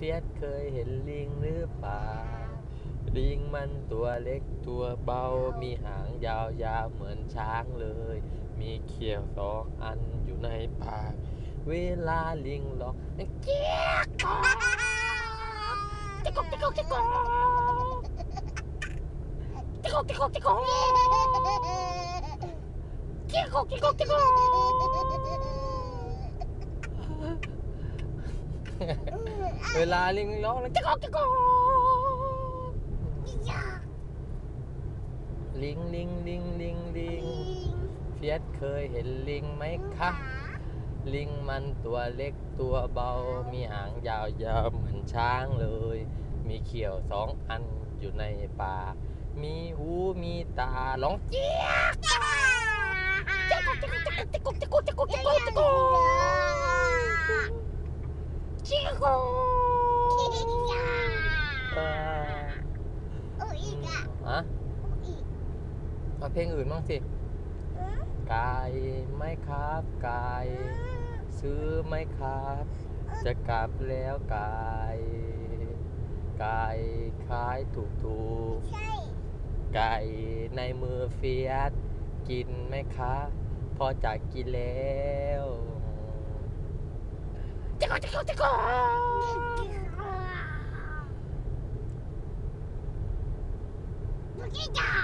ฟียสเคยเห็นลิงหรือเปล่า ลิงมันตัวเล็กตัวเบา มีหางยาวๆเหมือนช้างเลย มีเขียวสองอันอยู่ในปาก เวลาลิงร้องเจี๊ยกกอกจิ๊กกจิกกจิกกจิกกจิกกจิกกอกจิ๊กกจิกกจิกกอก เวลาลิงร้องจิ๊กกอกจิ๊กกอกลิงลิงลิงลิงลิงเฟียสเคยเห็นลิงไหมคะลิงมันตัวเล็กตัวเบา มีหางยาวๆเหมือนช้างเลย มีเขียวสองอันอยู่ในปากมีหูมีตาร้องเจี๊ยก ฮะเอาเพลงอื่นบ้างสิไก่ไหมครับไก่ซื้อไหมครับ จะกลับแล้วไก่ไก่ขายถูกถูกๆไก่ในมือเฟียสกินไหมครับพอจะกินแล้วจิกกจิกกจิก Donkey Kong!